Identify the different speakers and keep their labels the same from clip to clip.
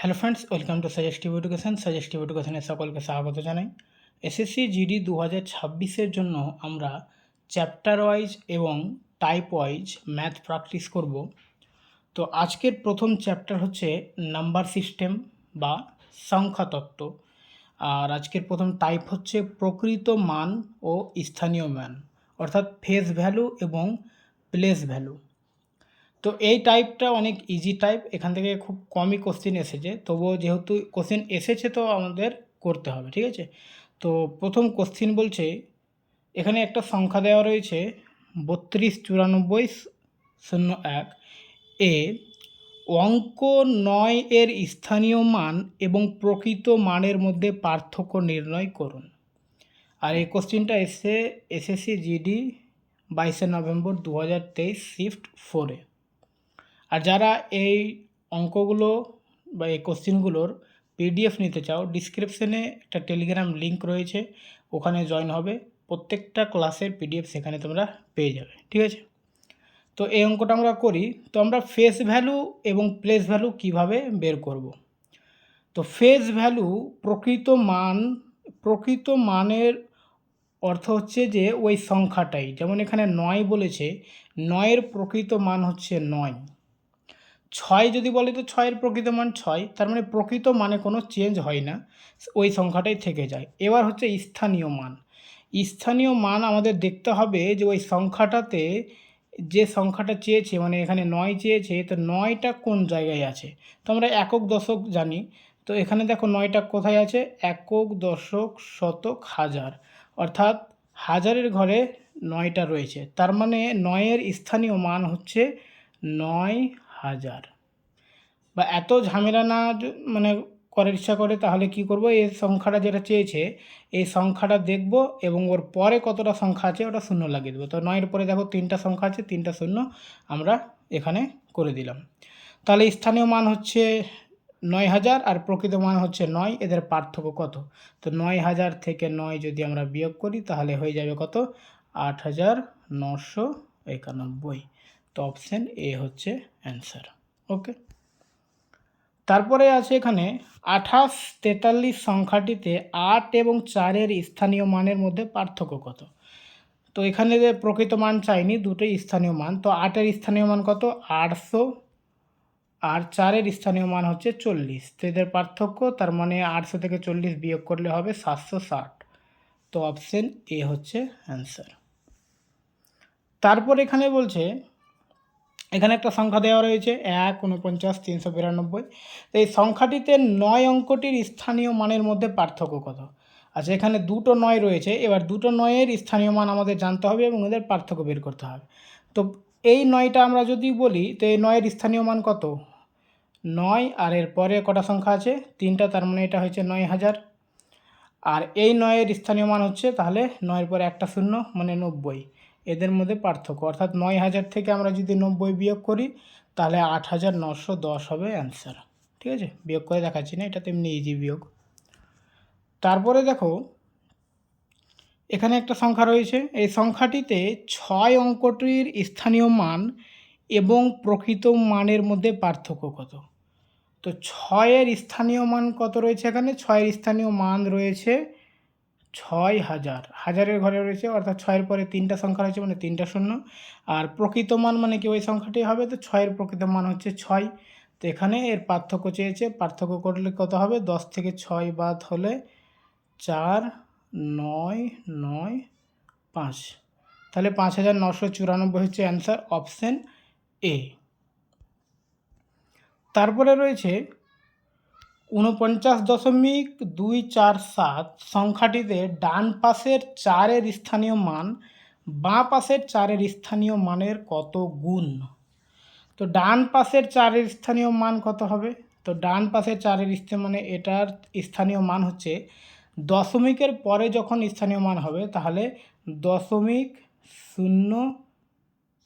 Speaker 1: Hello friends welcome to suggestive education suggestive এডুকেশনে সকলকে স্বাগত জানাই। এসএসসি জিডি দু হাজার ছাব্বিশের জন্য আমরা চ্যাপ্টার ওয়াইজ এবং টাইপ ওয়াইজ ম্যাথ প্র্যাকটিস করব। তো আজকের প্রথম চ্যাপ্টার হচ্ছে নাম্বার সিস্টেম বা সংখ্যাতত্ত্ব। আর আজকের প্রথম টাইপ হচ্ছে প্রকৃত মান ও স্থানীয় মান, অর্থাৎ ফেস ভ্যালু এবং প্লেস ভ্যালু তো এই টাইপটা অনেক ইজি টাইপ এখান থেকে খুব কমই কোশ্চেন এসেছে। তবুও যেহেতু কোশ্চেন এসেছে তো আমাদের করতে হবে, ঠিক আছে? তো প্রথম কোশ্চেন বলছে, এখানে একটা সংখ্যা দেওয়া রয়েছে, বত্রিশ চুরানব্বই শূন্য এক। এ, অঙ্ক নয় এর স্থানীয় মান এবং প্রকৃত মানের মধ্যে পার্থক্য নির্ণয় করুন। আর এই কোশ্চেনটা এসে, এসএসসি জিডি বাইশে নভেম্বর দু হাজার তেইশ শিফট ফোরে আর যারা এই অঙ্কগুলো বা এই কোশ্চেনগুলোর পিডিএফ নিতে চাও ডিসক্রিপশনে একটা টেলিগ্রাম লিঙ্ক রয়েছে, ওখানে জয়েন হবে। প্রত্যেকটা ক্লাসের পিডিএফ সেখানে তোমরা পেয়ে যাবে, ঠিক আছে? তো এই অঙ্কটা আমরা করি, তো আমরা ফেস ভ্যালু এবং প্লেস ভ্যালু কীভাবে বের করব? তো ফেস ভ্যালু প্রকৃত মান, প্রকৃত মানের অর্থ হচ্ছে যে ওই সংখ্যাটাই। যেমন এখানে নয় বলেছে, নয়ের প্রকৃত মান হচ্ছে নয়। ছয় যদি বলে তো ছয়ের প্রকৃত মান ছয়, তার মানে প্রকৃত মানে কোনো চেঞ্জ হয় না, ওই সংখ্যাটাই থেকে যায়। এবার হচ্ছে স্থানীয় মান। স্থানীয় মান আমাদের দেখতে হবে যে ওই সংখ্যাটাতে যে সংখ্যাটা চেয়েছে মানে এখানে নয় চেয়েছে, তো নয়টা কোন জায়গায় আছে? তো আমরা একক দশক জানি, তো এখানে দেখো নয়টা কোথায় আছে? একক দশক শতক হাজার। অর্থাৎ হাজারের ঘরে নয়টা রয়েছে। তার মানে নয়ের স্থানীয় মান হচ্ছে নয় হাজার। বা এত ঝামেলা না মানে করার ইচ্ছা করে, তাহলে কি করব? এই সংখ্যাটা যেটা চেয়েছে, এই সংখ্যাটা দেখব এবং ওর পরে কতটা সংখ্যা আছে ওটা শূন্য লাগিয়ে দেবো। তো নয়ের পরে দেখো তিনটা সংখ্যা আছে, তিনটা শূন্য আমরা এখানে করে দিলাম। তাহলে স্থানীয় মান হচ্ছে নয় হাজার আর প্রকৃত মান হচ্ছে নয়, এদের পার্থক্য কত? তো নয় হাজার থেকে নয় যদি আমরা বিয়োগ করি, তাহলে হয়ে যাবে কত? আট হাজার নশো একানব্বই। তো অপশান এ হচ্ছে অ্যান্সার ওকে তারপরে আছে এখানে আঠাশ তেতাল্লিশ সংখ্যাটিতে আট এবং চারের স্থানীয় মানের মধ্যে পার্থক্য কত? তো এখানে যে প্রকৃত মান চাইনি, দুটোই স্থানীয় মান, তো আটের স্থানীয় মান কত? আটশো, আর চারের স্থানীয় মান হচ্ছে চল্লিশ। তো এদের পার্থক্য, তার মানে আটশো থেকে চল্লিশ বিয়োগ করলে হবে সাতশো ষাট। তো অপশন এ হচ্ছে অ্যান্সার তারপর এখানে বলছে এখানে একটা সংখ্যা দেওয়া রয়েছে, এক উনপঞ্চাশ তিনশো বিরানব্বই। তো এই সংখ্যাটিতে নয় অঙ্কটির স্থানীয় মানের মধ্যে পার্থক্য কত? আচ্ছা এখানে দুটো নয় রয়েছে, এবার দুটো নয়ের স্থানীয় মান আমাদের জানতে হবে এবং এদের পার্থক্য বের করতে হবে। তো এই নয়টা আমরা যদি বলি, তো এই নয়ের স্থানীয় মান কত? নয়, আর এর পরে কটা সংখ্যা আছে? তিনটা, তার মানে এটা হয়েছে নয় হাজার। আর এই নয়ের স্থানীয় মান হচ্ছে তাহলে নয়ের পরে একটা শূন্য মানে নব্বই। এদের মধ্যে পার্থক্য। অর্থাৎ নয় হাজার থেকে আমরা যদি নব্বই বিয়োগ করি, তাহলে আট হাজার নশো দশ হবে অ্যান্সার ঠিক আছে? বিয়োগ করে দেখাচ্ছি না, এটা তেমনি ইজি বিয়োগ। তারপরে দেখো, এখানে একটা সংখ্যা রয়েছে। এই সংখ্যাটিতে ছয় অঙ্কটির স্থানীয় মান এবং প্রকৃত মানের মধ্যে পার্থক্য কত? তো ছয়ের স্থানীয় মান কত রয়েছে এখানে? ছয়ের স্থানীয় মান রয়েছে ছয় হাজার। হাজারের ঘরে রয়েছে, অর্থাৎ ছয়ের পরে তিনটা সংখ্যা রয়েছে মানে তিনটা শূন্য। আর প্রকৃত মান মানে কি ওই সংখ্যাটি হবে? তো ছয়ের প্রকৃত মান হচ্ছে ছয়। তো এখানে এর পার্থক্য চেয়েছে, পার্থক্য করলে কত হবে? দশ থেকে ছয় বাদ হলে চার, নয় নয়, পাঁচ। তাহলে পাঁচ হাজার নশো চুরানব্বই হচ্ছে অ্যান্সার অপশান এ। তারপরে রয়েছে উনপঞ্চাশ দশমিক দুই চার সাত সংখ্যাটিতে ডান পাশের চারের স্থানীয় মান, বাঁ পাশের চারের স্থানীয় মানের কত গুণ? তো ডান পাশের চারের স্থানীয় মান কত হবে? তো ডান পাশের চারের স্থানীয় মানে এটার স্থানীয় মান হচ্ছে দশমিকের পরে যখন স্থানীয় মান হবে তাহলে দশমিক শূন্য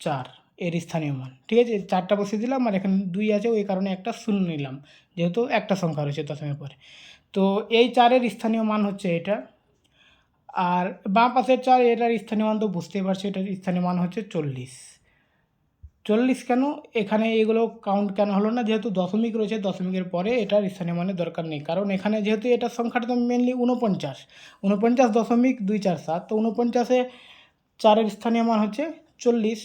Speaker 1: চার। এর স্থানীয় মান। ঠিক আছে? চারটা বসিয়ে দিলাম আর এখানে দুই আছে, ওই কারণে একটা শূন্য নিলাম। যেহেতু একটা সংখ্যা রয়েছে দশমের পরে। তো এই চারের স্থানীয় মান হচ্ছে এটা। আর বাঁ পাশের চার, এটার স্থানীয় মান তো বুঝতেই পারছি, এটার স্থানীয় মান হচ্ছে চল্লিশ। চল্লিশ কেন? এখানে এগুলো কাউন্ট কেন হলো না? যেহেতু দশমিক রয়েছে, দশমিকের পরে এটার স্থানীয় মানের দরকার নেই। কারণ এখানে যেহেতু এটার সংখ্যাটা তো মেনলি উনপঞ্চাশ উনপঞ্চাশ দশমিক দুই চার সাত, তো উনপঞ্চাশে চারের স্থানীয় মান হচ্ছে চল্লিশ।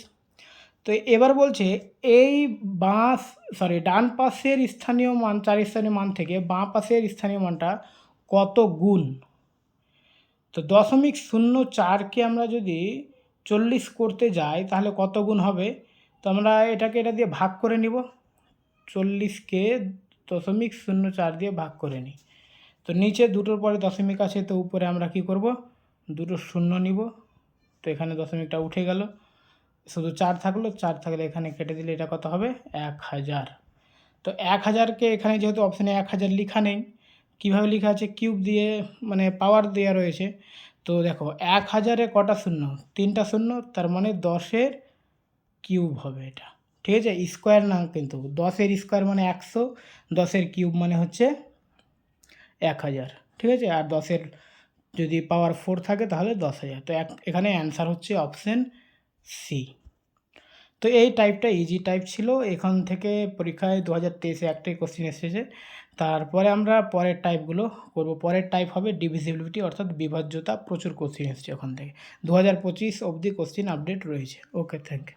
Speaker 1: তো এবার বলছে, এই বাঁ সরি ডান পাশের স্থানীয় মান, চার স্থানীয় মান থেকে বাঁ পাশের স্থানীয় মানটা কত গুণ? তো দশমিক শূন্য চারকে আমরা যদি চল্লিশ করতে যাই, তাহলে কত গুণ হবে? তো আমরা এটাকে এটা দিয়ে ভাগ করে নিব। চল্লিশকে দশমিক শূন্য চার দিয়ে ভাগ করে নিই। তো নিচে দুটোর পরে দশমিক আছে, তো উপরে আমরা কি করব? দুটো শূন্য নিব। তো এখানে দশমিকটা উঠে গেল। শুধু চার থাকল, চার থাকলে এখানে কেটে দিলে এটা কত হবে? এক হাজার। তো এক হাজারকে এখানে যেহেতু অপশানে এক হাজার লেখা নেই, কীভাবে লেখা আছে? কিউব দিয়ে মানে পাওয়ার দেওয়া রয়েছে। তো দেখো, এক হাজারে কটা শূন্য? তিনটা শূন্য, তার মানে দশের কিউব হবে এটা। ঠিক আছে? স্কোয়ার না কিন্তু। দশের স্কোয়ার মানে একশো, দশের কিউব মানে হচ্ছে এক হাজার। ঠিক আছে? আর দশের যদি পাওয়ার ফোর থাকে তাহলে দশ হাজার। তো এক, এখানে অ্যান্সার হচ্ছে অপশান সি তো এই টাইপটা ইজি টাইপ ছিল। এখান থেকে পরীক্ষায় দু হাজার তেইশে একটাই কোশ্চেন এসেছে। তারপরে আমরা পরের টাইপগুলো করব। পরের টাইপ হবে ডিভিজিবিলিটি অর্থাৎ বিভাজ্যতা। প্রচুর কোশ্চেন এসেছে ওখান থেকে। দু হাজার পঁচিশ অবধি কোশ্চেন আপডেট রয়েছে। Okay thank you